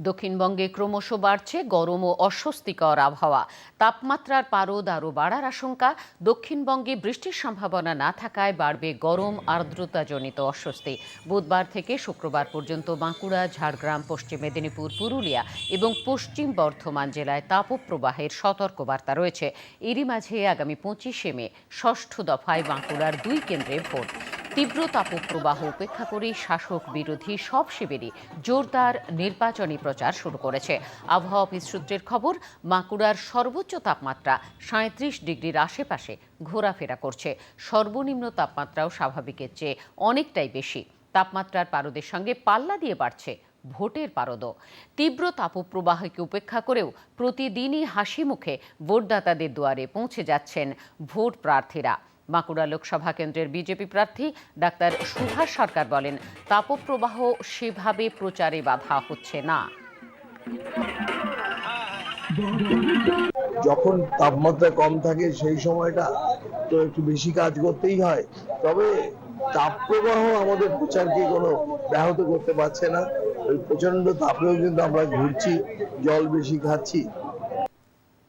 দক্ষিণবঙ্গে ক্রমশ বাড়ছে গরম ও অস্বস্তিকর আবহাওয়া। তাপমাত্রার পারদ আরও বাড়ার আশঙ্কা, দক্ষিণবঙ্গে বৃষ্টির সম্ভাবনা না থাকায় বাড়বে গরম আর্দ্রতাজনিত অস্বস্তি। বুধবার থেকে শুক্রবার পর্যন্ত বাঁকুড়া, ঝাড়গ্রাম, পশ্চিম মেদিনীপুর, পুরুলিয়া এবং পশ্চিম বর্ধমান জেলায় তাপপ্রবাহের সতর্কবার্তা রয়েছে। এরই মাঝে আগামী পঁচিশে মে ষষ্ঠ দফায় বাঁকুড়ার দুই কেন্দ্রে ভোট। তীব্র তাপপ্রবাহ উপেক্ষা করে শাসক বিরোধী সব শিবিরই জোরদার নির্বাচনী প্রচার শুরু করেছে। আবহাওয়া অফিস সূত্রের খবর বাঁকুড়ার সর্বোচ্চ তাপমাত্রা সাঁত্রিশ ডিগ্রির আশেপাশে ঘোরাফেরা করছে। সর্বনিম্ন তাপমাত্রাও স্বাভাবিকের চেয়ে অনেকটাই বেশি। তাপমাত্রার পারদের সঙ্গে পাল্লা দিয়ে বাড়ছে ভোটের পারদও। তীব্র তাপপ্রবাহকে উপেক্ষা করেও প্রতিদিনই হাসি মুখে ভোটদাতাদের দুয়ারে পৌঁছে যাচ্ছেন ভোট প্রার্থীরা। বাঁকুড়া লোকসভা কেন্দ্রের বিজেপি প্রার্থী ডাক্তার সুভাষ সরকার বলেন, তাপপ্রবাহ সেভাবে প্রচারে বাধা হচ্ছে না। যখন তাপমাত্রা কম থাকে সেই সময়টা তো একটু বেশি কাজ করতেই হয়। তবে তাপপ্রবাহ আমাদের প্রচারকে কোনো ব্যাহত করতে পারছে না। প্রচণ্ড তাপেও কিন্তু আমরা ঘুরছি, জল বেশি খাচ্ছি।